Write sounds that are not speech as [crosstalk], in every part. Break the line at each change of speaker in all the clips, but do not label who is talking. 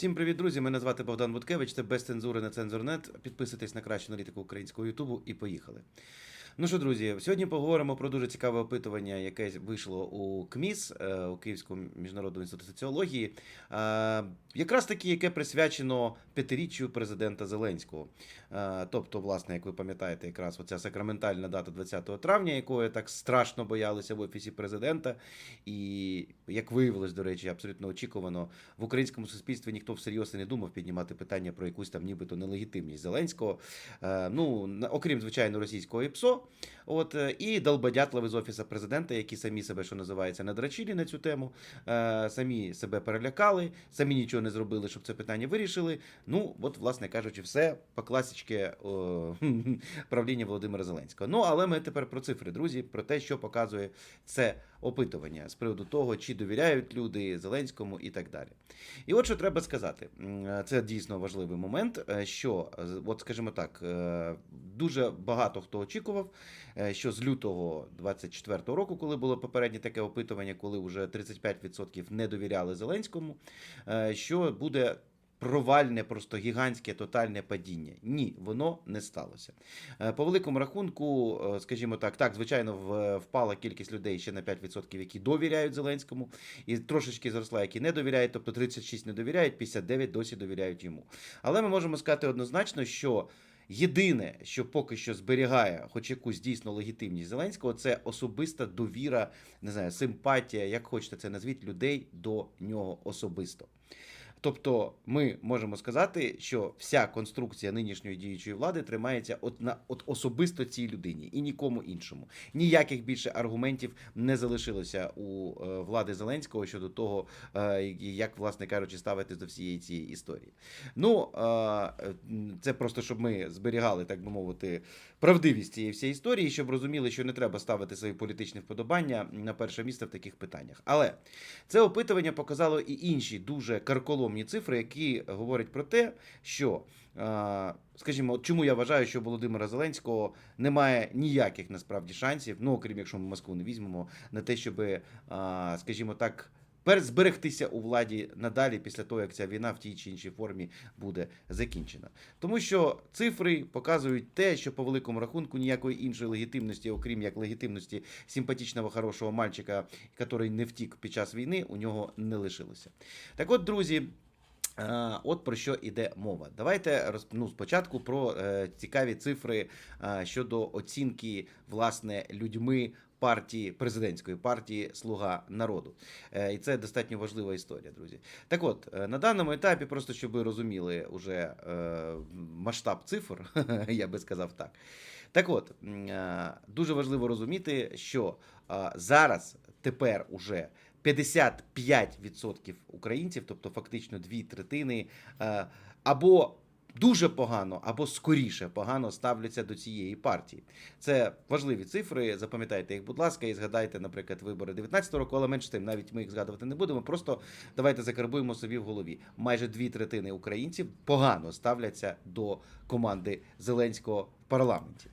Всім привіт, друзі! Мене звати Богдан Буткевич. Це без цензури на цензурнет. Підписуйтесь на кращу аналітику українського Ютубу і поїхали. Ну що, друзі, сьогодні поговоримо про дуже цікаве опитування, яке вийшло у КМІС, е, у Київському міжнародному інституті соціології, е, якраз таки, яке присвячено п'ятиріччю президента Зеленського. Е, Тобто, власне, як ви пам'ятаєте, якраз оця сакраментальна дата 20 травня, якої так страшно боялися в офісі президента, і як виявилось, до речі, абсолютно очікувано, в українському суспільстві ніхто всерйоз і не думав піднімати питання про якусь там нібито нелегітимність Зеленського. Ну, окрім звичайно російського ІПСО, от е, і долбодятливи з офісу президента, які самі себе, що називається, надрачили на цю тему, е, самі себе перелякали, самі нічого не зробили, щоб це питання вирішили. Ну, от, власне кажучи, все по класичці [laughs] правління Володимира Зеленського. Ну, але ми тепер про цифри, друзі, про те, що показує це опитування з приводу того, чи довіряють люди Зеленському і так далі. І от що треба сказати, це дійсно важливий момент, е, що, е, от скажімо так, е, дуже багато хто очікував, що з лютого 24-го року, коли було попереднє таке опитування, коли вже 35% не довіряли Зеленському, що буде. Провальне, просто гігантське тотальне падіння. Ні, воно не сталося. Е, По великому рахунку, е, скажімо так, так, звичайно, впала кількість людей ще на 5%, які довіряють Зеленському, і трошечки зросла, які не довіряють, тобто 36 не довіряють, 59 досі довіряють йому. Але ми можемо сказати однозначно, що. Єдине, що поки що зберігає хоч якусь дійсно легітимність Зеленського, це особиста довіра, не знаю, симпатія, як хочете це назвіть, людей до нього особисто. Тобто, ми можемо сказати, що вся конструкція нинішньої діючої влади тримається от на от особисто цій людині і нікому іншому. Ніяких більше аргументів не залишилося у е, влади Зеленського щодо того, е, як, власне кажучи, ставитись до всієї цієї історії. Ну е, це просто щоб ми зберігали, так би мовити, правдивість цієї всієї історії, щоб розуміли, що не треба ставити свої політичні вподобання на перше місце в таких питаннях. Але це опитування показало і інші дуже карколомні цифри, які говорять про те, що, скажімо, чому я вважаю, що Володимира Зеленського немає ніяких насправді шансів, ну окрім якщо ми Москву не візьмемо, на те, щоб, скажімо так. Зберегтися у владі надалі після того, як ця війна в тій чи іншій формі буде закінчена. Тому що цифри показують те, що по великому рахунку ніякої іншої легітимності, окрім як легітимності симпатичного хорошого мальчика, який не втік під час війни, у нього не лишилося. Так от, друзі. е, От про що йде мова. Давайте ну, спочатку про е, цікаві цифри е, щодо оцінки власне людьми партії президентської партії Слуга народу. Е, і це достатньо важлива історія, друзі. Так от, е, на даному етапі, просто щоб ви розуміли уже е, масштаб цифр, [laughs] я би сказав так. Так от, дуже важливо розуміти, що зараз тепер уже 55% українців, тобто фактично дві третини, або дуже погано, або скоріше погано ставляться до цієї партії. Це важливі цифри. Запам'ятайте їх, будь ласка, і згадайте, наприклад, вибори 19 року, але менш тим, навіть ми їх згадувати не будемо. Просто давайте закарбуємо собі в голові. Майже дві третини українців погано ставляться до команди Зеленського в парламенті.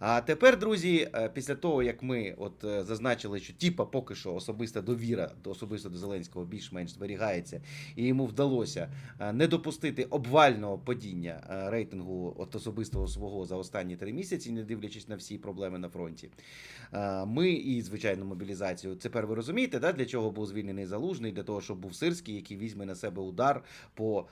А тепер, друзі, е, після того як ми от е, зазначили, що тіпа поки що особиста довіра до особисто до Зеленського більш-менш зберігається, і йому вдалося е, не допустити обвального падіння рейтингу от особистого свого за останні три місяці, не дивлячись на всі проблеми на фронті. Ми і звичайно мобілізацію. Тепер ви розумієте, да, для чого був звільнений залужний, для того, щоб був сирський, який візьме на себе удар по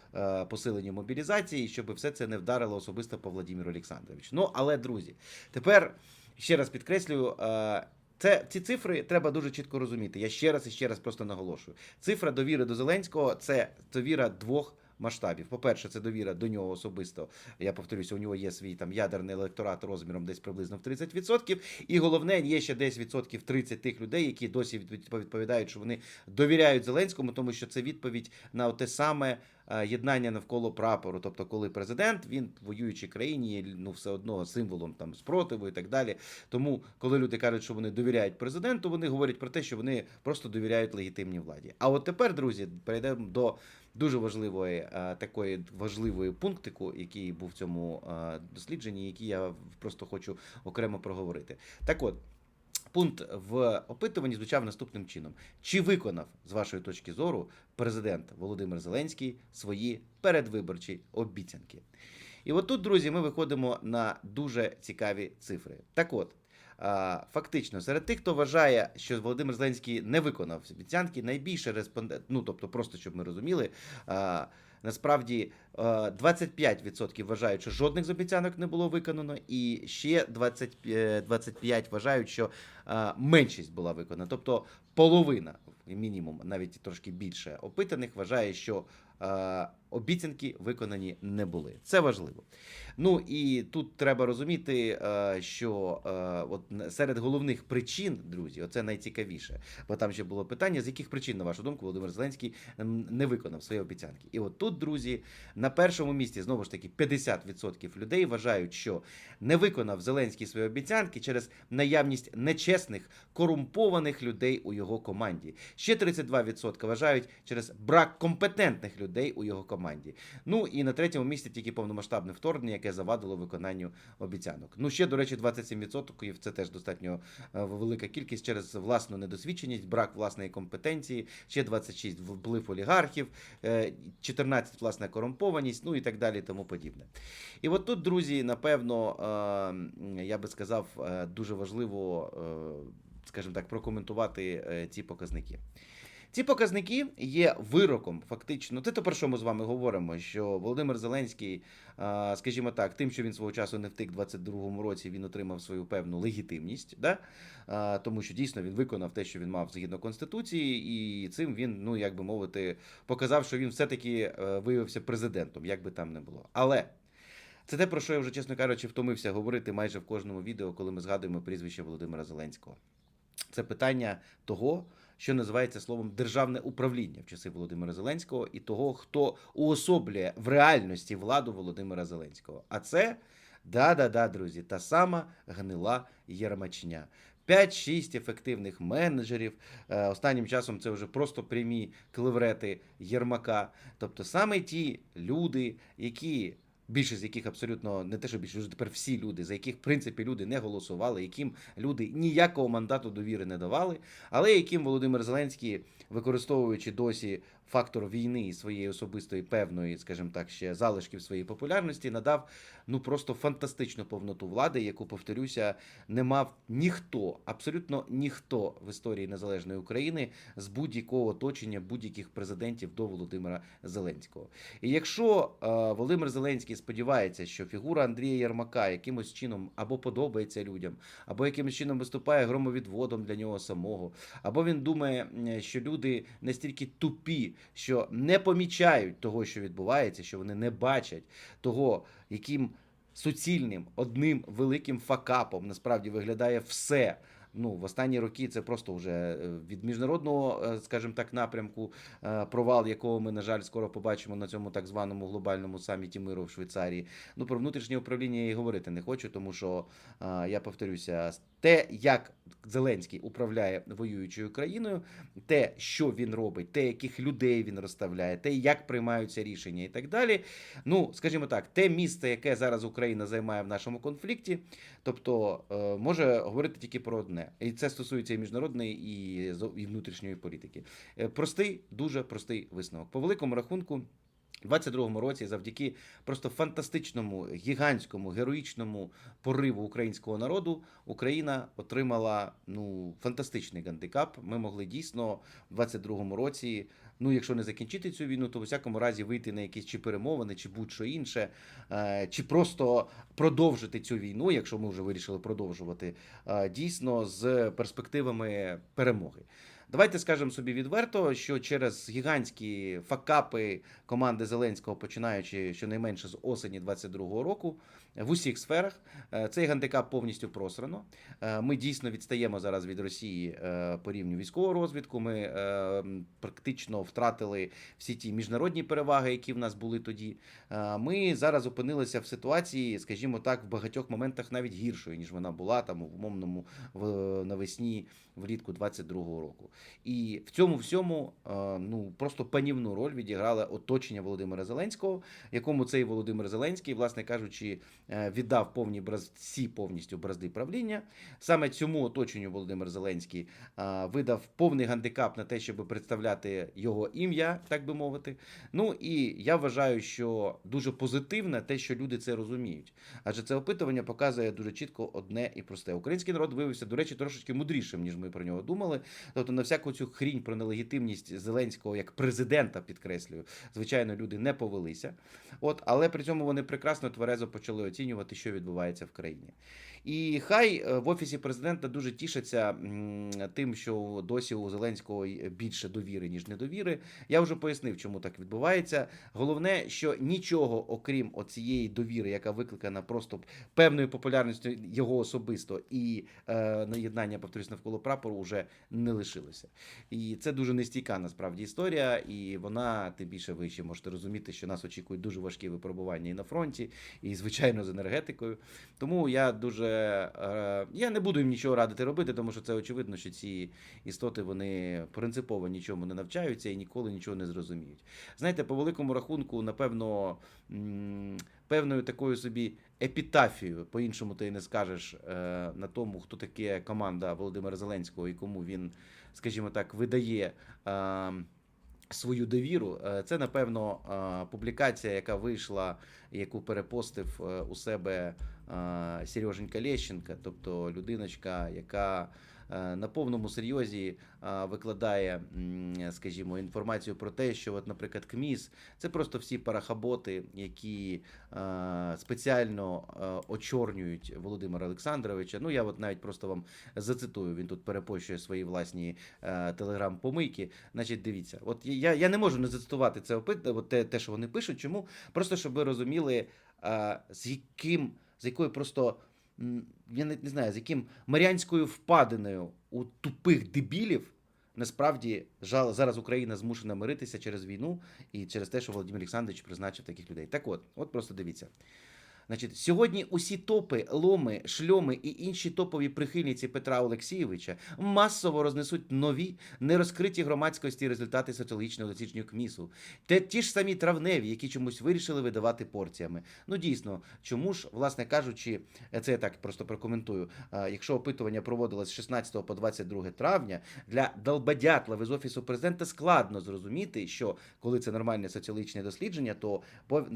посиленню мобілізації, щоб все це не вдарило особисто по Владимиру Олександровичу. Ну але друзі. Тепер ще раз підкреслюю. е, Це ці цифри треба дуже чітко розуміти. Я ще раз і ще раз просто наголошую. Цифра довіри до Зеленського це довіра двох масштабів. По-перше, це довіра до нього особисто. Я повторюся, у нього є свій там ядерний електорат розміром десь приблизно в 30%. І головне, є ще десь відсотків 30 тих людей, які досі відпов- відповідають, що вони довіряють Зеленському, тому що це відповідь на те саме єднання навколо прапору. Тобто, коли президент він в воюючій країні ну все одно символом там спротиву і так далі. Тому, коли люди кажуть, що вони довіряють президенту, вони говорять про те, що вони просто довіряють легітимній владі. А от тепер, друзі, перейдемо до дуже важливої е, такої важливої пунктику, який був в цьому е, дослідженні, який я просто хочу окремо проговорити. Так от. Пункт в опитуванні звучав наступним чином: чи виконав з вашої точки зору президент Володимир Зеленський свої передвиборчі обіцянки? І от тут, друзі, ми виходимо на дуже цікаві цифри. Так от. Фактично, серед тих, хто вважає, що Володимир Зеленський не виконав обіцянки, найбільше респондент, ну тобто, просто щоб ми розуміли, насправді е, 25% вважають, що жодних з обіцянок не було виконано, і ще 20, е, 25 вважають, що е, меншість була виконана. Тобто половина, мінімум, навіть трошки більше опитаних, вважає, що е, обіцянки виконані не були. Це важливо. Ну і тут треба розуміти, е, що е, от серед головних причин, друзі, оце найцікавіше. Бо там ще було питання, з яких причин, на вашу думку, Володимир Зеленський не виконав свої обіцянки. І от тут, друзі, на першому місці знову ж таки 50% людей вважають, що не виконав Зеленський свої обіцянки через наявність нечесних, корумпованих людей у його команді. Ще 32% вважають через брак компетентних людей у його команді. Ну і на третьому місці тільки повномасштабне вторгнення, яке завадило виконанню обіцянок. Ну ще, до речі, 27% це теж достатньо е, велика кількість через власну недосвідченість, брак власної компетенції, ще 26 вплив олігархів, е, 14 власна корумпованість, ну і так далі, тому подібне. І от тут, друзі, напевно, е, я би сказав, е, дуже важливо, е, скажімо так, прокоментувати е, ці показники. Ці показники є вироком, фактично. Це те, про що ми з вами говоримо, що Володимир Зеленський, скажімо так, тим, що він свого часу не втик в 22-му році, він отримав свою певну легітимність, да? тому що дійсно він виконав те, що він мав згідно конституції, і цим він, ну як би мовити, показав, що він все-таки е, виявився президентом, як би там не було. Але. Це те, про що я вже, чесно кажучи, втомився говорити майже в кожному відео, коли ми згадуємо прізвище Володимира Зеленського. Це питання того, що називається словом державне управління в часи Володимира Зеленського і того, хто уособлює в реальності владу Володимира Зеленського. А це да-да-да, друзі, та сама гнила Єрмачня. 5-6 ефективних менеджерів. Е, Останнім часом це вже просто прямі клеврети Єрмака. Тобто саме ті люди, які більшість з яких абсолютно не те, що більше вже тепер всі люди, за яких в принципі люди не голосували, яким люди ніякого мандату довіри не давали, але яким Володимир Зеленський, використовуючи досі фактор війни і своєї особистої певної, скажімо так, ще залишків своєї популярності, надав ну просто фантастичну повноту влади, яку повторюся, не мав ніхто, абсолютно ніхто в історії незалежної України з будь-якого оточення будь-яких президентів до Володимира Зеленського. І якщо е, Володимир Зеленський сподівається, що фігура Андрія Єрмака якимось чином або подобається людям, або якимось чином виступає громовідводом для нього самого, або він думає, що люди настільки тупі, що не помічають того, що відбувається, що вони не бачать того, яким суцільним одним великим факапом насправді виглядає все. Ну, в останні роки це просто вже е, від міжнародного, е, скажімо так, напрямку, е, провал якого ми, на жаль, скоро побачимо на цьому так званому глобальному саміті миру в Швейцарії. Ну, про внутрішнє управління я і говорити не хочу, тому що я повторюся, те, як Зеленський управляє воюючою країною, те, що він робить, те, яких людей він розставляє, те, як приймаються рішення і так далі. Ну, скажімо так, те місце, яке зараз Україна займає в нашому конфлікті, тобто може говорити тільки про одне, і це стосується і міжнародної, і, і внутрішньої політики. Е, Простий, дуже простий висновок. По великому рахунку. У 22-му році, завдяки просто фантастичному, гігантському, героїчному пориву українського народу, Україна отримала ну фантастичний гандикап. Ми могли дійсно в 22-му році, ну якщо не закінчити цю війну, то в усякому разі вийти на якісь чи перемовини, чи будь-що інше, е, чи просто продовжити цю війну, якщо ми вже вирішили продовжувати, е, дійсно з перспективами перемоги. Давайте скажемо собі відверто, що через гігантські факапи команди Зеленського, починаючи щонайменше з осені 22-го року, в усіх сферах е, цей гандикап повністю просрано. Е, Ми дійсно відстаємо зараз від Росії е, по рівню військового розвідку. Ми практично втратили всі ті міжнародні переваги, які в нас були тоді. Ми зараз опинилися в ситуації, скажімо так, в багатьох моментах навіть гіршою, ніж вона була там в умовному в навесні влітку 22-го року. І в цьому всьому е, ну просто панівну роль відіграло оточення Володимира Зеленського, якому цей Володимир Зеленський, власне кажучи, е, віддав повні всі повністю бразди правління. Саме цьому оточенню Володимир Зеленський е, видав повний гандикап на те, щоб представляти його ім'я, так би мовити. Ну і я вважаю, що дуже позитивне те, що люди це розуміють. Адже це опитування показує дуже чітко одне і просте. Український народ виявився, до речі, трошечки мудрішим, ніж ми про нього думали. Тобто на всяку цю хрінь про нелегітимність Зеленського як президента, підкреслюю, звичайно, люди не повелися. От, але при цьому вони прекрасно тверезо почали оцінювати, що відбувається в країні. І хай е, в офісі президента дуже тішаться тим, що досі у Зеленського більше довіри, ніж недовіри. Я вже пояснив, чому так відбувається. Головне, що нічого, окрім оцієї довіри, яка викликана просто певною популярністю його особисто і е, наєднання, повторюсь, навколо прапору, вже не лишилося. І це дуже нестійка насправді історія, і вона тим більше ви ще можете розуміти, що нас очікують дуже важкі випробування і на фронті, і звичайно з енергетикою. Тому я дуже е, я не буду їм нічого радити робити, тому що це очевидно, що ці істоти вони принципово нічому не навчаються і ніколи нічого не зрозуміють. Знаєте, по великому рахунку, напевно, певною такою собі епітафією, по-іншому ти не скажеш е, на тому, хто таке команда Володимира Зеленського і кому він, скажімо так, видає. е, Свою довіру, Е, це напевно е, публікація, яка вийшла, яку перепостив е, у себе е, Сереженька Лещенка, тобто людиночка, яка е, на повному серйозі е, викладає, скажімо, інформацію про те, що, от, наприклад, КМІС це просто всі парахаботи, які е, спеціально е, очорнюють Володимира Олександровича. Ну я от навіть просто вам зацитую. Він тут перепощує свої власні е, телеграм-помийки. Значить, дивіться, от я, я не можу не зацитувати це опит, те, те, що вони пишуть. Чому? Просто щоб ви розуміли, е, з яким, з якою просто. Я не, не знаю, з яким маріанською впадиною у тупих дебілів насправді жал, зараз Україна змушена миритися через війну і через те, що Володимир Олександрович призначив таких людей. Так от, от просто дивіться. Значить, сьогодні усі топи, ломи, шльоми і інші топові прихильниці Петра Олексійовича масово рознесуть нові нерозкриті громадськості результати соціологічного дослідження КМІСу. Те ті ж самі травневі, які чомусь вирішили видавати порціями. Ну дійсно, чому ж, власне кажучи, це я так просто прокоментую. Якщо опитування проводилось з 16 по 22 травня, для долбадятлави з офісу президента складно зрозуміти, що коли це нормальне соціологічне дослідження, то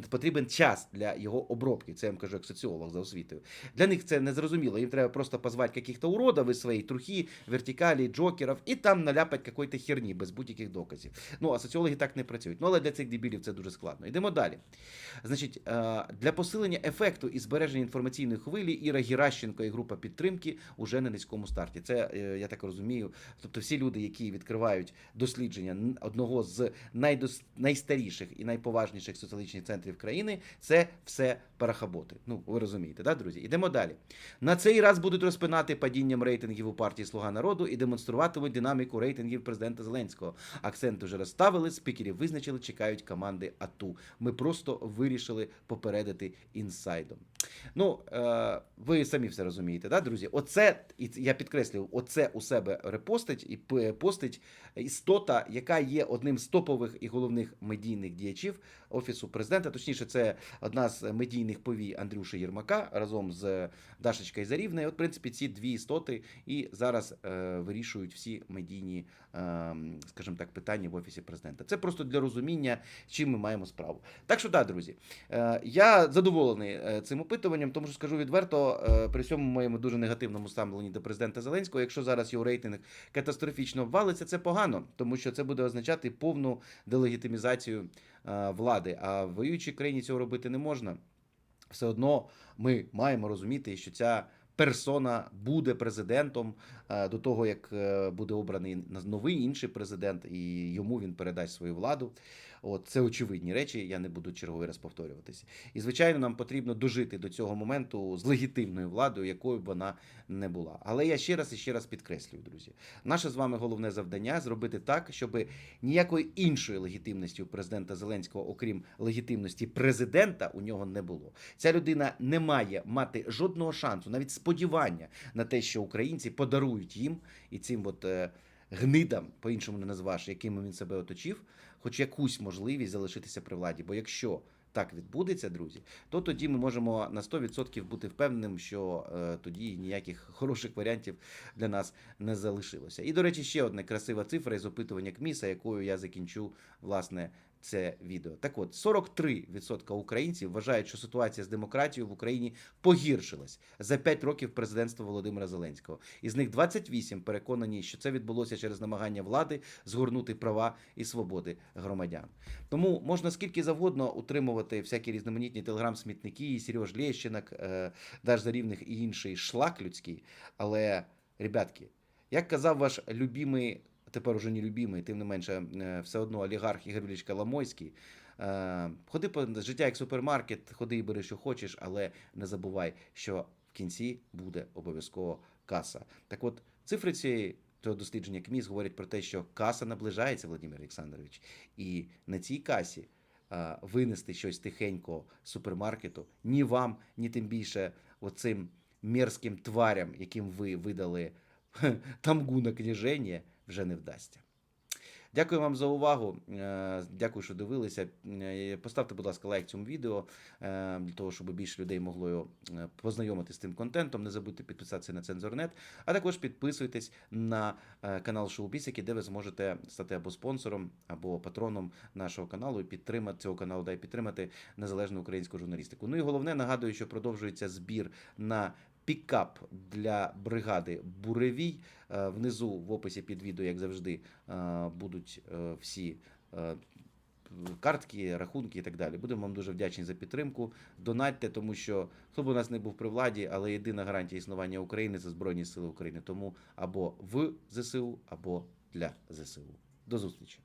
потрібен час для його обробки. Це я вам кажу як соціолог за освітою. Для них це не зрозуміло. Їм треба просто позвати каких-то уродов із своєї трухи, вертикалі, джокерів, і там наляпать какої-то херні без будь-яких доказів. Ну а соціологи так не працюють. Ну але для цих дебілів це дуже складно. Йдемо далі. Значить, е, для посилення ефекту і збереження інформаційної хвилі Іра Геращенко і група підтримки уже на низькому старті. Це е, я так розумію. Тобто, всі люди, які відкривають дослідження одного з найдос... найстаріших і найповажніших соціологічних центрів країни, це все парахаботи. Ну ви розумієте, да, друзі? Ідемо далі. На цей раз будуть розпинати падінням рейтингів у партії Слуга народу і демонструватимуть динаміку рейтингів президента Зеленського. Акцент уже розставили, спікерів визначили, чекають команди АТУ. Ми просто вирішили попередити інсайдом. Ну, е, ви самі все розумієте, да, друзі? Оце, і я підкреслюю, оце у себе репостить і постить істота, яка є одним з топових і головних медійних діячів офісу президента. Точніше, це одна з медійних повій Андрюші Єрмака разом з Дашечкою Зарівною. От, в принципі, ці дві істоти і зараз е, вирішують всі медійні, е, скажімо так, питання в офісі президента. Це просто для розуміння, чим ми маємо справу. Так що, да, друзі, е, я задоволений е, цим опитуванням, тому що скажу відверто, е, при цьому моєму дуже негативному ставленні до президента Зеленського, якщо зараз його рейтинг катастрофічно ввалиться, це погано, тому що це буде означати повну делегітимізацію е, влади. А в воюючій країні цього робити не можна. Все одно ми маємо розуміти, що ця персона буде президентом е, до того, як буде обраний новий інший президент, і йому він передасть свою владу. От це очевидні речі. Я не буду черговий раз повторюватися. І звичайно, нам потрібно дожити до цього моменту з легітимною владою, якою б вона не була. Але я ще раз і ще раз підкреслюю, друзі, наше з вами головне завдання зробити так, щоб ніякої іншої легітимності у президента Зеленського, окрім легітимності президента, у нього не було. Ця людина не має мати жодного шансу, навіть сподівання на те, що українці подарують їм і цим от. е, гнидам, по-іншому не назваш, якими він себе оточив, хоч якусь можливість залишитися при владі. Бо якщо так відбудеться, друзі, то тоді ми можемо на 100% бути впевненим, що е, тоді ніяких [laughs] хороших варіантів для нас не залишилося. І, до речі, ще одна красива цифра із опитування КМІСа, якою я закінчу власне це відео. Так от, 43% українців вважають, що ситуація з демократією в Україні погіршилась за 5 років президентства Володимира Зеленського. Із них 28 переконані, що це відбулося через намагання влади згорнути права і свободи громадян. Тому можна скільки завгодно утримувати всякі різноманітні телеграм-смітники, Сереж Лєщинок, е, Даш Зарівних і інший шлак людський. Але, ребятки, як казав ваш любимий, тепер уже не любимий, тим не менше, е, все одно олігарх Ігор Ілліч Коломойський, е, ходи по життя як супермаркет, ходи і бери, що хочеш, але не забувай, що в кінці буде обов'язково каса. Так от, цифри цієї. Цього дослідження КМІС говорять про те, що каса наближається, Владимир Олександрович, і на цій касі а, винести щось тихенько з супермаркету ні вам, ні тим більше оцим мерзким тварям, яким ви видали [laughs] тамгу на княження, вже не вдасться. Дякую вам за увагу. Е, Дякую, що дивилися. Е, Поставте, будь ласка, лайк цьому відео е, для того, щоб більше людей могло е, познайомитися з тим контентом. Не забудьте підписатися на Цензорнет, а також підписуйтесь на канал Шоу Бісики, де ви зможете стати або спонсором, або патроном нашого каналу і підтримати цього каналу, да і підтримати незалежну українську журналістику. Ну і головне нагадую, що продовжується збір на. Пікап для бригади Буревій. Е, Внизу в описі під відео, як завжди, е, будуть е, всі картки, рахунки і так далі. Будемо вам дуже вдячні за підтримку. Донатьте, тому що хто б у нас не був при владі, але єдина гарантія існування України це Збройні Сили України. Тому або в ЗСУ, або для ЗСУ. До зустрічі.